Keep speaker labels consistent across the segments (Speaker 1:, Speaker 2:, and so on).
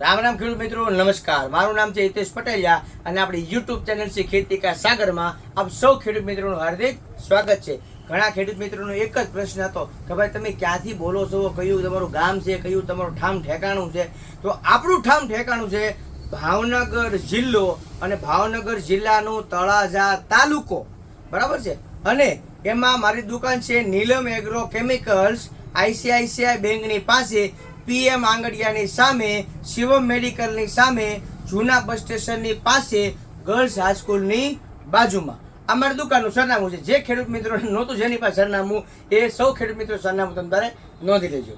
Speaker 1: રામ રામ ખેડૂત મિત્રો, નમસ્કાર. મારું નામ છે હિતેશ પટેલિયા અને આપણી યુટ્યુબ ચેનલ છે ખેતી કા સાગરમાં આપ સૌ ખેડૂત મિત્રોનું હાર્દિક સ્વાગત છે. ઘણા ખેડૂત મિત્રોનો એક જ પ્રશ્ન હતો કે ભાઈ, તમે ક્યાંથી બોલો છો? કયું તમારું ગામ છે? કયું તમારું ઠામ ઠેકાણું છે? તો આપણું ઠામ ઠેકાણું છે ભાવનગર જિલ્લો અને ભાવનગર જિલ્લાનું તળાજા તાલુકો. બરાબર છે? અને એમાં મારી દુકાન છે નીલમ એગ્રો કેમિકલ્સ આઈસીઆઈસીઆઈ બેંકની પાસે પીએમ આંગડિયાની સામે શિવમ મેડિકલની સામે, જૂના બસ સ્ટેશનની પાસે, ગર્લ્સ હાઈસ્કૂલની બાજુમાં. આ મારી દુકાનનું સરનામું છે. જે ખેડૂત મિત્રો નહોતું, જેની પાસે સરનામું, એ સૌ ખેડૂત મિત્રો સરનામું તમે તારે નોંધી લેજો.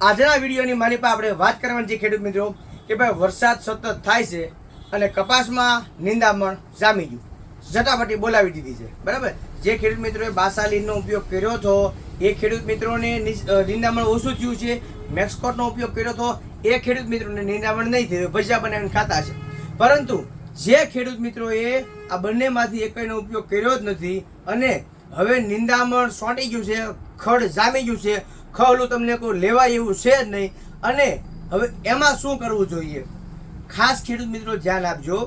Speaker 1: આજના વિડીયોની મારી પાસે આપણે વાત કરવાની છે ખેડૂત મિત્રો, કે ભાઈ વરસાદ સતત થાય છે અને કપાસમાં નિંદામણ જામી ગયું. ઝટાપટી બોલાવી દીધી છે. બરાબર? જે ખેડૂત મિત્રોએ બાસાલીનનો ઉપયોગ કર્યો હતો, એ ખેડૂત મિત્રોને નિંદામણ ઓછું થયું છે. મેક્સકોટનો ઉપયોગ કર્યો હતો એ ખેડૂત મિત્રોને નિંદામણ નહીં થયું ભજીયા બનાવીને ખાતા છે પરંતુ જે ખેડૂત મિત્રોએ આ બંનેમાંથી એકનો ઉપયોગ કર્યો જ નથી અને હવે નિંદામણ સોંટી ગયું છે, ખડ જામી ગયું છે, ખવલું તમને કોઈ લેવાય એવું છે જ નહીં. અને હવે એમાં શું કરવું જોઈએ? ખાસ ખેડૂત મિત્રો ધ્યાન આપજો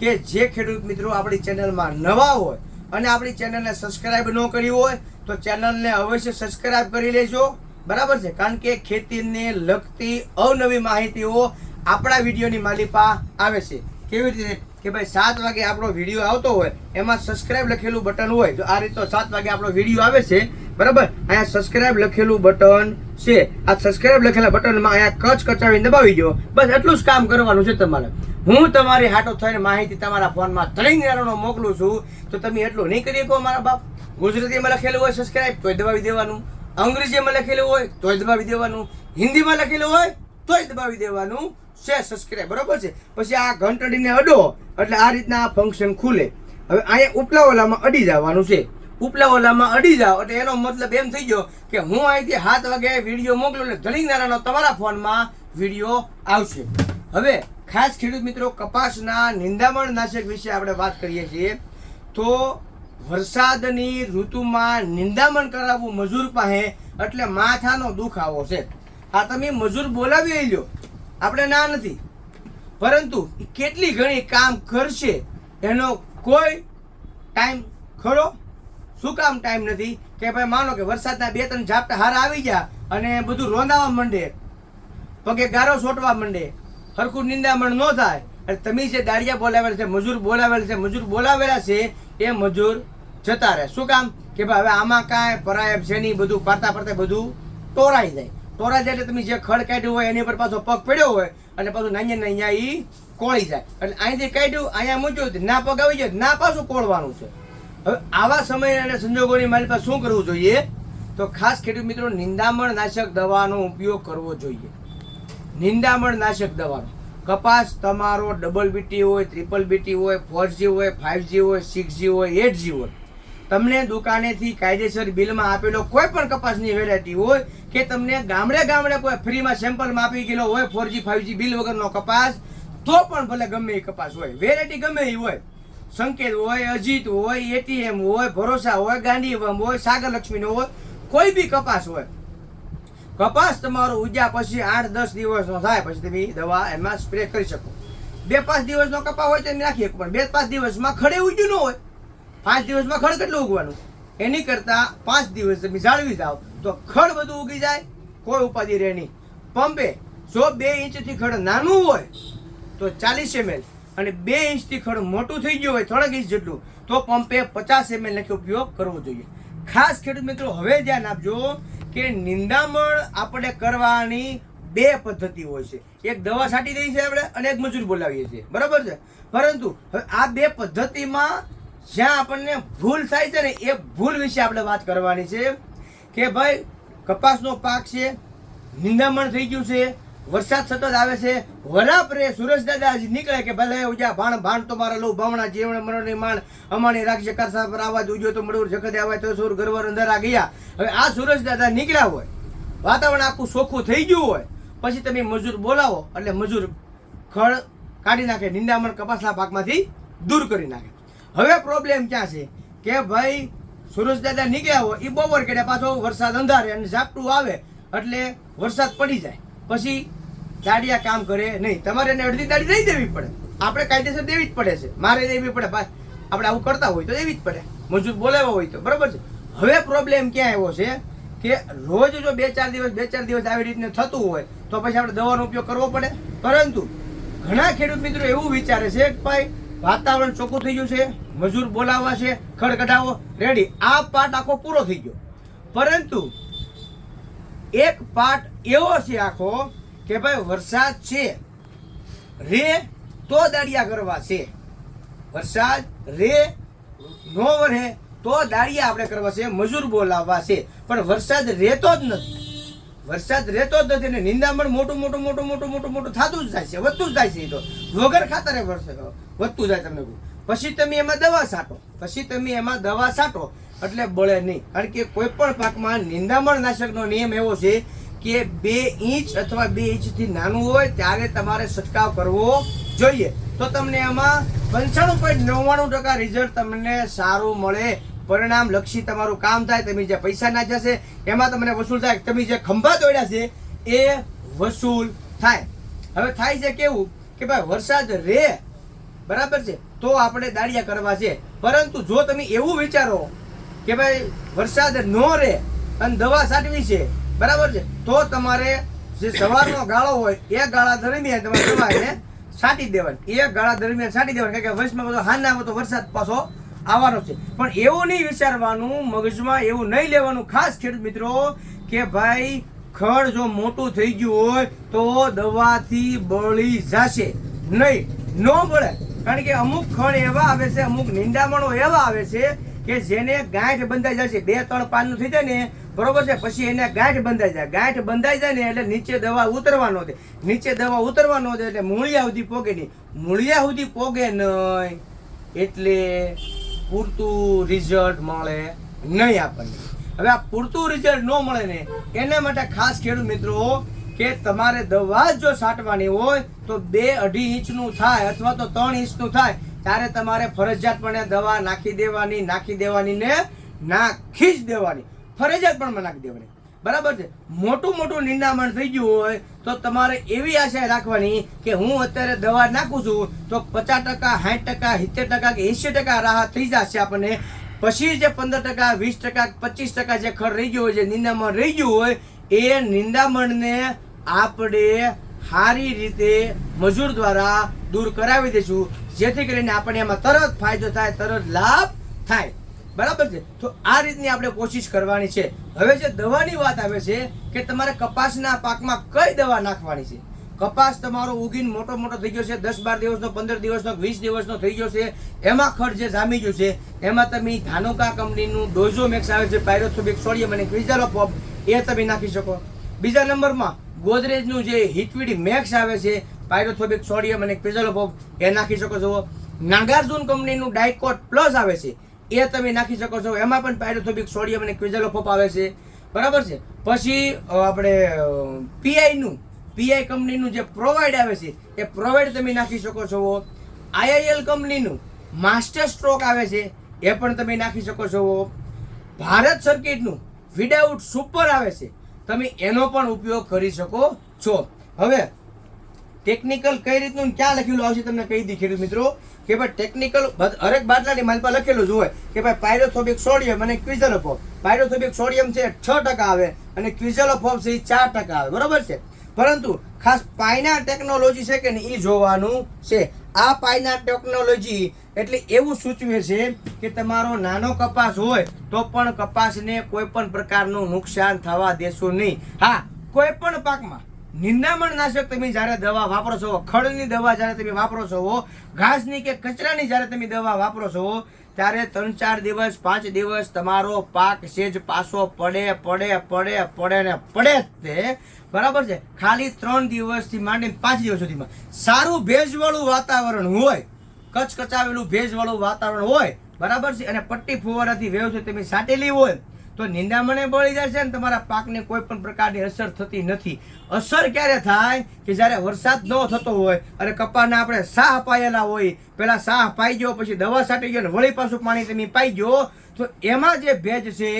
Speaker 1: કે જે ખેડૂત મિત્રો આપણી ચેનલમાં નવા હોય અને આપણી ચેનલને સબસ્ક્રાઈબ ન કરી હોય તો ચેનલને અવશ્ય સબસ્ક્રાઈબ કરી લેજો. બરાબર છે? કારણ કે ખેતીને લગતી અવનવી માહિતીઓ આપણા વિડીયોની માલિપા આવે છે. કેવી રીતે? કે ભાઈ સાત વાગે આપણો વીડિયો આવતો હોય, એમાં સબસ્ક્રાઇબ લખેલું બટન હોય, તો આ રીતે સાત વાગે આપણો વીડિયો આવે છે. બરાબર? અહીંયા સબસ્ક્રાઇબ લખેલું બટન છે. આ સબસ્ક્રાઇબ લખેલા બટનમાં અહીંયા કચ કચાવીને દબાવી દો. બસ એટલું જ કામ કરવાનું છે તમારે. હું તમારી હાટો થઈને માહિતી તમારા ફોનમાં ત્રણ નાનો મોકલું છું. તો તમે એટલું નહીં કરી શકો, મારા બાપ. ગુજરાતીમાં લખેલું હોય સબસ્ક્રાઇબ તો દબાવી દેવાનું. અંગ્રેજીમાં લખેલું હોય તોય દબાવી દેવાનું, હિન્દીમાં લખેલું હોય તોય દબાવી દેવાનું. છે સબસ્ક્રાઈબ બરોબર છે? પછી આ ઘંટડીને અડો, એટલે આ રીતના આ ફંક્શન ખુલે. હવે અહીંયા ઉપલા ઓલામાં અડી જવાનું છે. ઉપલા ઓલામાં અડી જાઓ, એટલે એનો મતલબ એમ થઈ ગયો કે હું અહીંથી સાત વાગે વીડિયો મોકલું એટલે ધણી નારાનો તમારા ફોનમાં વીડિયો આવશે. હવે ખાસ ખેડૂત મિત્રો, કપાસના નિંદામણ નાશક વિશે આપણે વાત કરીએ છીએ. તો વરસાદની ઋતુમાં નિંદામણ કરાવવું મજૂર પાસે એટલે માથાનો દુખાવો છે. આ તમે મજૂર બોલાવી લ્યો આપણે ના નથી. પરંતુ કેટલી ઘણી કામ કરશે એનો કોઈ ટાઈમ ખરો? શું કામ ટાઈમ નથી? કે ભાઈ માનો કે વરસાદના બે ત્રણ ઝાપટા હાર આવી ગયા અને બધું રોંધાવા માંડે, પગે ગારો છોટવા માંડે, હરખું નિંદામણ ન થાય. એટલે તમે જે દાડિયા બોલાવેલા છે, મજૂર બોલાવેલા છે, મજૂર બોલાવેલા છે એ મજૂર જતા રહે. શું કામ? કે ભાઈ હવે આમાં કાંઈ પરાયબ છે નહીં, બધું પારતા પારતા બધું ટોરાઈ જાય. ટોરાઈ જાય એટલે તમે જે ખડ કાઢ્યું હોય એની પર પાછો પગ પડ્યો હોય અને પાછું નાઅહીંયા નાઅહીંયા એ કોળી જાય. એટલે અહીંથી કાઢ્યું, અહીંયા મૂક્યું ના પગ આવી જાય, ના પાછું કોળવાનું છે. હવે આવા સમય અને સંજોગોની મારી પાસે શું કરવું જોઈએ? તો ખાસ ખેડૂત મિત્રો, નિંદામણ નાશક દવાનો ઉપયોગ કરવો જોઈએ. નિંદામણ નાશક દવાનો. કપાસ તમારો ડબલ બીટી હોય ટ્રિપલ બીટી હોય ફોર જી હોય ફાઇવ જી હોય સિક્સ જી હોય એટ જી હોય. તમને દુકાનેથી કાયદેસર બિલમાં આપેલો કોઈ પણ કપાસની વેરાયટી હોય કે તમને ગામડે ગામડે કોઈ ફ્રીમાં સેમ્પલમાં આપી ગયેલો હોય four G five G bill વગરનો કપાસ, તો પણ ભલે ગમે એ કપાસ હોય. વેરાયટી ગમે એ હોય. સંકેત હોય, અજીત હોય એટીએમ હોય, ભરોસા હોય, ગાંધીવમ હોય સાગર લક્ષ્મીનો હોય, કોઈ બી કપાસ હોય. કપાસ તમારો ઉગ્યા પછી આઠ દસ દિવસનો થાય, પછી તમે દવા એમાં સ્પ્રે કરી શકો. બે પાંચ દિવસનો કપા હોય તો એને નાખી શકો, પણ બે પાંચ દિવસમાં ખડે ઉગ્યું ન હોય. પાંચ દિવસમાં ખડ કેટલું ઉગવાનું? એની કરતાં પાંચ દિવસ તમે જાળવી જાઓ, તો ખડ બધું ઉગી જાય, કોઈ ઉપાધિ રહે નહીં. પંપે જો બે ઇંચથી ખડ નાનું હોય, તો ચાલીસ એમએલ, અને બે ઇંચથી ખડ મોટું થઈ ગયું હોય ત્રણ ઇંચ જેટલું, તો પંપે પચાસ એમએલ લખી ઉપયોગ કરવો જોઈએ. ખાસ ખેડૂત મિત્રો, હવે ધ્યાન આપજો કે નિંદામણ આપણે કરવાની બે પદ્ધતિ હોય છે. એક દવા છાંટી દઈએ છીએ આપણે અને એક મજૂર બોલાવીએ છીએ. બરાબર છે? પરંતુ હવે આ બે પદ્ધતિમાં જ્યાં આપણને ભૂલ થાય છે ને, એ ભૂલ વિશે આપણે વાત કરવાની છે કે ભાઈ કપાસનો પાક છે, નિંદામણ થઈ ગયું છે વરસાદ સતત આવે છે. વરાપરે સુરેશ દાદા હજી નીકળે કે ભલે ઉજા ભાણ ભાણ તો મારા લો ભાવણા જીવણ મરણ માણ અમાણી રાખજે કરસા પર આવાજ ઉજો તો મળવું જખત આવે તો સુર ગરવર અંધારા ગયા. હવે આ સુરેશ દાદા નીકળ્યા હોય. વાતાવરણ આખું ચોખ્ખું થઈ ગયું હોય. પછી તમે મજૂર બોલાવો એટલે મજૂર ખળ કાઢી નાખે, નિંદામણ કપાસના પાકમાંથી દૂર કરી નાખે. હવે પ્રોબ્લેમ ક્યાં છે? કે ભાઈ સુરેશ દાદા નીકળ્યા હોય એ બપોર કેડે પાછો વરસાદ અંધારે અને ઝાપટું આવે એટલે વરસાદ પડી જાય. પછી દાડિયા કામ કરે નહીં. તમારે એને અડધી દાડી દઈ દેવી પડે. આપણે કાયદેસર દેવી જ પડે છે. મારે દેવી પડે આપણે આવું કરતા હોય તો દેવી જ પડે. મજૂર બોલાવ્યો હોય તો. બરાબર છે? હવે પ્રોબ્લેમ ક્યાં આવ્યો છે કે રોજ જો બે ચાર દિવસ, બે ચાર દિવસ આવી રીતને થતું હોય તો પછી આપણે દવાનો ઉપયોગ કરવો પડે. પરંતુ ઘણા ખેડૂત મિત્રો એવું વિચારે છે કે ભાઈ, વાતાવરણ ચોખ્ખું થઈ ગયું છે, મજૂર બોલાવવા છે, ખડ કઢાવો રેડી આ પાર્ટ આખો પૂરો થઈ ગયો. પરંતુ એક પાર્ટ એવો છે આખો કે ભાઈ વરસાદ છે, રે તો દાડિયા કરવા છે. વરસાદ રે નો વરે તો દાડિયા આપણે કરવા છે, મજૂર બોલાવવા છે. પણ વરસાદ રહેતો જ નથી. વરસાદ રહેતો જ નથી ને નિંદામણ મોટું મોટું મોટું મોટું મોટું મોટું થતું જ જાય છે, વધતું જ જાય છે તો. વગર ખાતરે વરસાદ વધતું જાય તમને. પછી તમે એમાં દવા છાંટો. પછી તમે એમાં દવા છાંટો. એટલે બળે નહીં. કારણ કે કોઈ પણ પાકમાં નિંદામણ નાશકનો નિયમ એવો છે કે બે ઇંચ અથવા બે ઇંચથી નાનું હોય ત્યારે તમારે છંટકાવ કરવો જોઈએ. તો તમને એમાં પંચાણું પોઈન્ટ નવ્વાણું ટકા રિઝલ્ટ તમને સારું મળે. પરિણામ લક્ષી તમારું કામ થાય, તમે જે પૈસા નાખ્યા છે, એમાં તમને વસૂલ થાય. તમે જે ખંભા દોડ્યા છે, એ વસૂલ થાય. હવે થાય છે કેવું કે ભાઈ વરસાદ રે, બરાબર છે? તો આપણે દાળિયા કરવા છે. પરંતુ જો તમે એવું વિચારો કે ભાઈ વરસાદ ન રે, અને દવા છાંટવી છે, બરાબર છે? તો તમારે જે સવારનો ગાળો હોય, એ ગાળા દરમિયાન તમારે દવા એને છાંટી દેવાની. એ ગાળા દરમિયાન છાંટી દેવાની, કારણ કે વર્ષમાં બધો હાના તો વરસાદ પાછો આવવાનો છે. પણ એવું નહીં વિચારવાનું, મગજમાં એવું નહીં લેવાનું ખાસ ખેડૂત મિત્રો, કે ભાઈ, ખડ જો મોટું થઈ ગયું હોય તો દવાથી બળી જશે. નહીં, ન બળે. કારણ કે અમુક ખડ એવા આવે છે, અમુક નિંદામણો એવા આવે છે કે જેને ગાંઠ બંધાઈ જશે બે, ત્રણ પાનનું થઈ જાય ને બરોબર છે? પછી એને ગાંઠ બંધાઈ જાય. ગાંઠ બંધાઈ જાય ને એટલે નીચે દવા ઉતરવાનો છે. નીચે દવા ઉતરવાનો છે એટલે મૂળિયા સુધી પોગે નહીં. મૂળિયા સુધી પોગે નહીં એટલે પૂરતું રિઝલ્ટ મળે નહીં આપણને. હવે આ પૂરતું રિઝલ્ટ ન મળે ને એના માટે ખાસ ખેડૂત મિત્રો કે તમારે દવા જો છાંટવાની હોય તો બે અઢી ઇંચનું થાય અથવા તો ત્રણ ઇંચનું થાય. ત્યારે તમારે ફરજિયાતપણે દવા નાખી દેવાની નાખી દેવાની ને નાખી જ દેવાની. ફરજિયાતપણે મનાવી દેવાની. બરાબર છે? મોટું મોટું નિંદામણ થઈ ગયું હોય તો તમારે એવી આશા રાખવાની કે હું અત્યારે દવા નાખું છું તો પચાસ ટકા, સાઠ ટકા, સિત્તેર ટકા કે એંશી ટકા રાહત થઈ જશે આપણને. પછી જે પંદર ટકા, વીસ ટકા, પચીસ ટકા જે ખર રહી ગયું હોય, જે નિંદામણ રહી ગયું હોય, એ નિંદામણને આપણે સારી રીતે મજૂર દ્વારા દૂર કરાવી દઈશું. જેથી કરીને આપણે એમાં તરત ફાયદો થાય, તરત લાભ થાય. બરાબર છે? તો આ રીતની આપણે કોશિશ કરવાની છે. હવે જે દવાની વાત આવે છે કે તમારે કપાસના પાકમાં કઈ દવા નાખવાની છે? કપાસ તમારો ઉગીને મોટો મોટો થઈ ગયો છે, દસ બાર દિવસનો, પંદર દિવસનો, વીસ દિવસનો થઈ ગયો છે. એમાં ખર્ચ જે જામી ગયું છે, એમાં તમે ધાનુકા કંપનીનું ડોઝોમેક્સ આવે છે પાયરોથોબિક સોડિયમ અને ક્વિઝાલોપોપ એ તમે નાખી શકો. બીજા નંબરમાં ગોદરેજનું જે હિટવીડી મેક્સ આવે છે પાયરોથોબિક સોડિયમ અને ક્વિઝાલોપોપ એ નાખી શકો છો. નાગાર્જુન કંપનીનું ડાયકોટ પ્લસ આવે છે. એ તમે નાખી શકો છો. એમાં પણ પાયરોથોબિક સોડિયમ અને ક્વિઝલોફોપ આવે છે. બરાબર છે? પછી આપણે પીઆઈનું પીઆઈ કંપનીનું જે પ્રોવાઈડ આવે છે, એ પ્રોવાઈડ તમે નાખી શકો છો. આઈઆઈએલ કંપનીનું માસ્ટર સ્ટ્રોક આવે છે, એ પણ તમે નાખી શકો છો. ભારત સર્કિટનું વિડાઉટ સુપર આવે છે, તમે એનો પણ ઉપયોગ કરી શકો છો. હવે ટેકનિકલ કઈ રીતનું ક્યાં લખેલું આવશે તમને કહી દી મિત્રો. કે ભાઈ ટેકનિકલ હરેક બાટલાની માલ પર લખેલું જ હોય કે ભાઈ પાયરોથોબિક સોડિયમ અને ક્વિઝલોફોપ પાયરોથોબિક સોડિયમ છે છ ટકા આવે અને ક્વિઝલોફોપ છે એ ચાર ટકા આવે. બરોબર છે? પરંતુ ખાસ પાયના ટેકનોલોજી છે કે નહીં એ જોવાનું છે. આ પાયના ટેકનોલોજી એટલે એવું સૂચવે છે કે તમારો નાનો કપાસ હોય તો પણ કપાસને કોઈ પણ પ્રકારનું નુકસાન થવા દેશો નહીં. હા, કોઈ પણ પાકમાં નિંદામણ નાશક તમે જ્યારે દવા વાપરો છો ખડની દવા જ્યારે તમે વાપરો છો, ઘાસની કે કચરાની જ્યારે તમે દવા વાપરો છો, ત્યારે ત્રણ ચાર દિવસ, પાંચ દિવસ તમારો પાક સેજ પાછો પડે પડે પડે પડે ને પડે જ તે. બરાબર છે? ખાલી ત્રણ દિવસથી માંડીને પાંચ દિવસ સુધીમાં. સારું ભેજવાળું વાતાવરણ હોય કચ કચાવેલું ભેજવાળું વાતાવરણ હોય, બરાબર છે? અને પટ્ટી ફુવારાથી વ્યવસ્થિત તમે સાટેલી હોય તો નિંદામણે બળી છે ને તમારા પાકને કોઈ પણ પ્રકારની અસર થતી નથી. અસર ક્યારે થાય? કે જ્યારે વરસાદ ન થતો હોય અને કપાને આપણે સાહ પાયેલા હોય પહેલાં સાહ પાઈ ગયો પછી દવા છાંટી ગયો ને વળી પાછું પાણી તમે પાઈ ગયો તો એમાં જે ભેજ છે,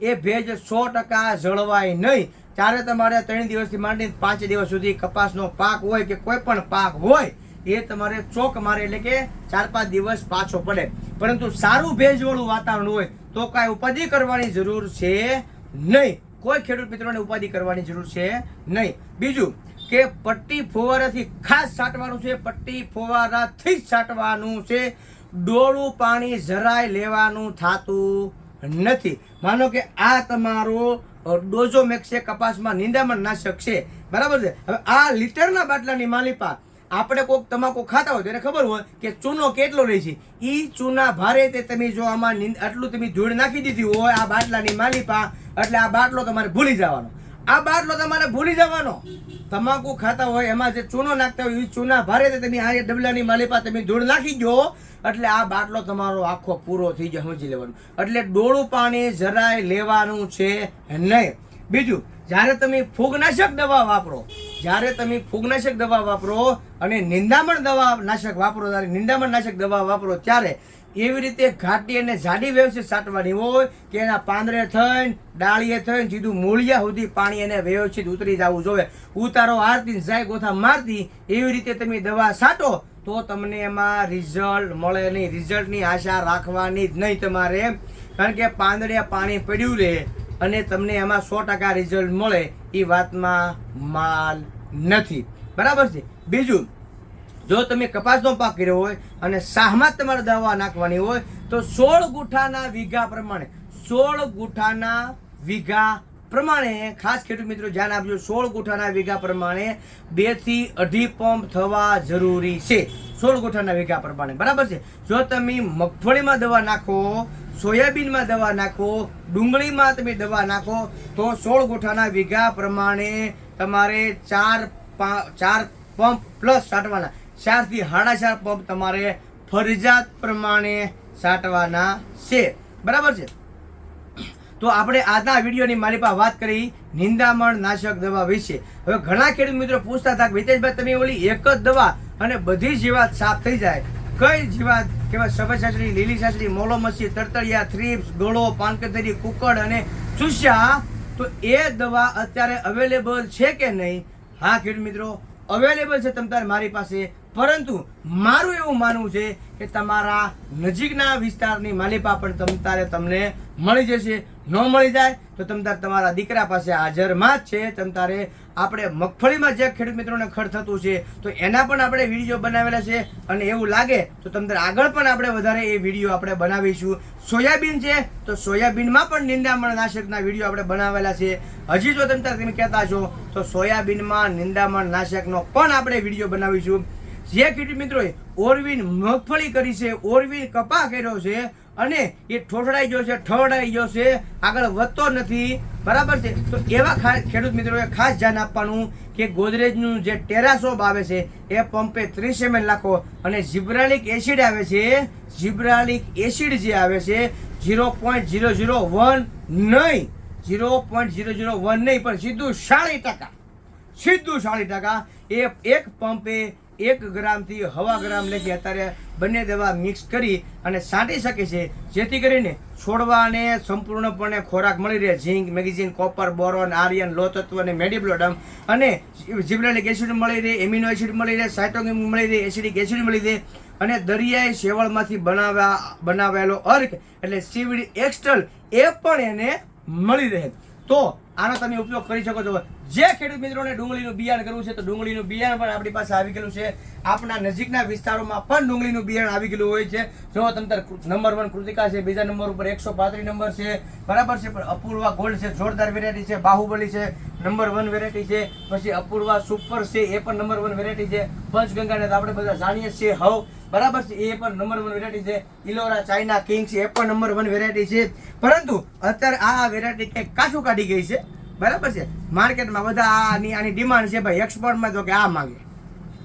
Speaker 1: એ ભેજ સો ટકા જળવાય નહીં. ત્યારે તમારે ત્રણ દિવસથી માંડીને પાંચ દિવસ સુધી કપાસનો પાક હોય કે કોઈ પણ પાક હોય, એ તમારે ચોક મારે એટલે કે ચાર પાંચ દિવસ પાછો પડે. પરંતુ સારું ભેજવાળું વાતાવરણ હોય તો કાંઈ ઉપાધિ કરવાની જરૂર છે નહીં. કોઈ ખેડૂત મિત્રોને ઉપાધિ કરવાની જરૂર છે નહીં. બીજું કે પટ્ટી ફુવારાથી ખાસ છાંટવાનું છે, પટ્ટી ફુવારાથી જ છાંટવાનું છે. ડોળું પાણી જરાય લેવાનું થતું નથી. માનો કે આ તમારો ડોઝો મેક્સે કપાસમાં નિંદામણ નાશક છે. બરાબર છે? હવે આ લીટરના બાટલાની માલિપા આપણે કોઈક તમાકુ ખાતા હોય તો એને ખબર હોય કે ચૂનો કેટલો લે છે. એ ચૂના ભારે તે તમે જો આમાં આટલું તમે ધૂળ નાખી દીધી હોય, આ બાટલાની માલિપા, એટલે આ બાટલો તમારે ભૂલી જવાનો. આ બાટલો તમારે ભૂલી જવાનો. તમાકુ ખાતા હોય, એમાં જે ચૂનો નાખતા હોય એ ચૂના ભારે તે તમે આ ડબલાની માલિપા તમે ધૂળ નાખી દો, એટલે આ બાટલો તમારો આખો પૂરો થઈ જાય, સમજી લેવાનું. એટલે ડોળું પાણી જરાય લેવાનું છે નહીં. બીજું, જ્યારે તમે ફૂગનાશક દવા વાપરો જ્યારે તમે ફૂગનાશક દવા વાપરો અને નિંદામણ દવા નાશક વાપરો ત્યારે નિંદામણ નાશક દવા વાપરો, ત્યારે એવી રીતે ઘાટી અને જાડી વ્યવસ્થિત સાટવાની હોય કે એના પાંદડે થઈને, ડાળીએ થઈને, સીધું મૂળિયા સુધી પાણી એને વ્યવસ્થિત ઉતરી જવું જોઈએ ઉતારો આરતી જાય ગોથા મારતી, એવી રીતે તમે દવા સાટો, તો તમને એમાં રિઝલ્ટ મળે નહીં. રિઝલ્ટની આશા રાખવાની જ નહીં તમારે. કારણ કે પાંદડે પાણી પડ્યું રહે અને તમને એમાં સો ટકા રિઝલ્ટ મળે, એ વાતમાં માલ નથી. બરાબર છે? બીજું, જો તમે કપાસનો પાક કર્યો હોય અને શાહમાં તમારે દવા નાખવાની હોય, તો સોળ ગુઠાના વીઘા પ્રમાણે, સોળ ગુઠાના વીઘા પ્રમાણે, ખાસ ખેડૂત મિત્રો ધ્યાન આપજો, સોળ ગુઠાના વીઘા પ્રમાણે બેથી અઢી પંપ થવા જરૂરી છે. સોળ ગુઠાના વીઘા પ્રમાણે, બરાબર છે? જો તમે મગફળીમાં દવા નાખો, સોયાબીનમાં દવા નાખો, ડુંગળીમાં તમે દવા નાખો, તો સોળ ગુઠાના વીઘા પ્રમાણે તમારે ચાર ચાર પંપ પ્લસ છાંટવાના ચારથી સાડા ચાર પંપ તમારે ફરજિયાત પ્રમાણે છાંટવાના છે. બરાબર છે? તો આપણે આજના વિડીયોની મારી પાસે વાત કરી નિંદામણ નાશક દવા વિશે. હવે ઘણા ખેડૂત મિત્રો પૂછતા હતા કે, હિતેશભાઈ, તમે ઓલી એક જ દવા અને બધી જીવાત સાફ થઈ જાય. કઈ જીવાત? કેવા સફેદ સાસરી લીલી સાસરી મોલો મચ્છી તરતડિયા થ્રીપ્સ ગળો, પાનકતરી, કુકડ અને ચૂસ્યા તો એ દવા અત્યારે અવેલેબલ છે કે નહીં? હા, ખેડૂત મિત્રો અવેલેબલ છે તમ તારે મારી પાસે પરંતુ મારું એવું માનવું છે કે તમારા નજીકના વિસ્તારની માલિપા પણ તમ, તારે તમને મળી જશે. ન મળી જાય તો તમ તારે તમારા દીકરા પાસે હાજરમાં જ છે. તમ તારે આપણે મગફળીમાં જે ખેડૂત મિત્રોને ખર્ચ થતું છે, તો એના પણ આપણે વીડિયો બનાવેલા છે. અને એવું લાગે તો તમ તારે આગળ પણ આપણે વધારે એ વીડિયો આપણે બનાવીશું. સોયાબીન છે તો સોયાબીનમાં પણ નિંદામણ નાશકના વીડિયો આપણે બનાવેલા છે. હજી જો તમ તારે તમે કહેતા છો, તો સોયાબીનમાં નિંદામણ નાશકનો પણ આપણે વીડિયો બનાવીશું. જે ખેડૂત મિત્રોએ, ઓરવીન મગફળી કરી છે, ઓરવીન કપા કર્યો છે અને એ ઠોઠડાઈ ગયો છે ઠવડાઈ ગયો છે, આગળ વધતો નથી. બરાબર છે? તો એવા ખેડૂત મિત્રોએ ખાસ ધ્યાન આપવાનું કે ગોદરેજનું જે ટેરાસોબ આવે છે, એ પંપે ત્રીસ એમએલ નાખો અને જીબ્રાલિક એસિડ આવે છે, જીબ્રાલિક એસિડ જે આવે છે, zero point zero zero one નહીં. Zero point zero zero one નહીં, પણ સીધું સાડી ટકા. સીધું સાડી ટકા. એ એક પંપે એક ગ્રામથી હવા ગ્રામ લેખી અત્યારે બંને દવા મિક્સ કરી અને છાંટી શકે છે. જેથી કરીને છોડવાને સંપૂર્ણપણે ખોરાક મળી રહે. Zinc, manganese, copper, boron, iron લો તત્વ અને મેડિબ્લોડમ. અને જીબ્રાલિક એસિડ મળી રહે, એમિનો એસિડ મળી રહે સાયટોગિન મળી રહે, એસિડિક એસિડ મળી રહે. અને દરિયાઈ શેવળમાંથી બનાવ્યા બનાવેલો અર્ક એટલે સીવીડ એક્સ્ટલ એ પણ એને મળી રહે. તો આનો તમે ઉપયોગ કરી શકો છો. જે ખેડૂત મિત્રોને ડુંગળીનું બિયારણ કરવું છે, તો ડુંગળીનું બિયારણ પણ આપણી પાસે આવી ગયેલું છે. આપણા નજીકના વિસ્તારોમાં પણ ડુંગળીનું બિયારણ આવી ગયેલું હોય છે. જો તંત્ર નંબર વન કૃતિકા છે, બીજા નંબર ઉપર એકસો પાંત્રીસ નંબર છે, બરાબર છે, પણ અપૂર્વા ગોલ્ડ છે, જોરદાર વેરાયટી છે, બાહુબલી છે, નંબર વન વેરાયટી છે, પછી અપૂર્વા સુપર છે, એ પણ નંબર વન વેરાયટી છે. પંચગંગાને તો આપણે બધા જાણીએ છીએ, હવ. બરાબર છે, એ પણ નંબર વન વેરાયટી છે. ઇલોરા, ચાઇના કિંગ છે એ પણ નંબર વન વેરાયટી છે. પરંતુ અત્યારે આ વેરાયટી કંઈક કાચું કાઢી ગઈ છે. બરાબર છે? માર્કેટમાં બધા આની આની ડિમાન્ડ છે ભાઈ. એક્સપોર્ટમાં તો કે આ માંગે.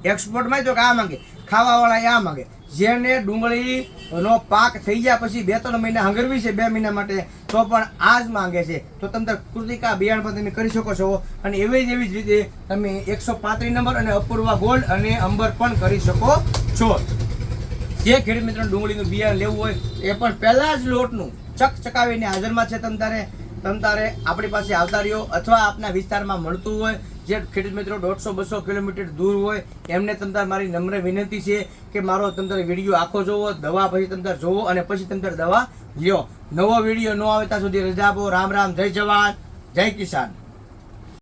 Speaker 1: એક્સપોર્ટમાં તો કે આ માંગે. ખાવાવાળા આ માંગે. જેને ડુંગળીનો પાક થઈ ગયા પછી બે ત્રણ મહિના હંગરવી છે બે મહિના માટે, તો પણ આ જ માંગે છે. તો તમે કૃતિકા બિયારણ પણ તમે કરી શકો છો. અને એવી જ એવી જ રીતે તમે એકસો પાંત્રીસ નંબર અને અપૂર્વા ગોલ્ડ અને અંબર પણ કરી શકો છો. જે ખેડૂત મિત્રો ડુંગળીનું બિયારણ લેવું હોય, એ પણ પહેલા જ લોટનું ચક ચકાવીને હાજરમાં છે તમતારે તમતારે આપણી પાસે આવતા રહ્યો અથવા આપના વિસ્તારમાં મળતું હોય, જે ખેડૂત મિત્રો દોઢસો, બસો કિલોમીટર દૂર હોય, એમને તમતાર મારી નમ્ર વિનંતી છે કે મારો તમતારે વીડિયો આખો જોવો, દવા પછી તમતાર જોવો અને પછી તમતાર દવા લ્યો. નવો વીડિયો ન આવે ત્યાં સુધી રજા આપો. રામ રામ, જય જવાન, જય કિસાન.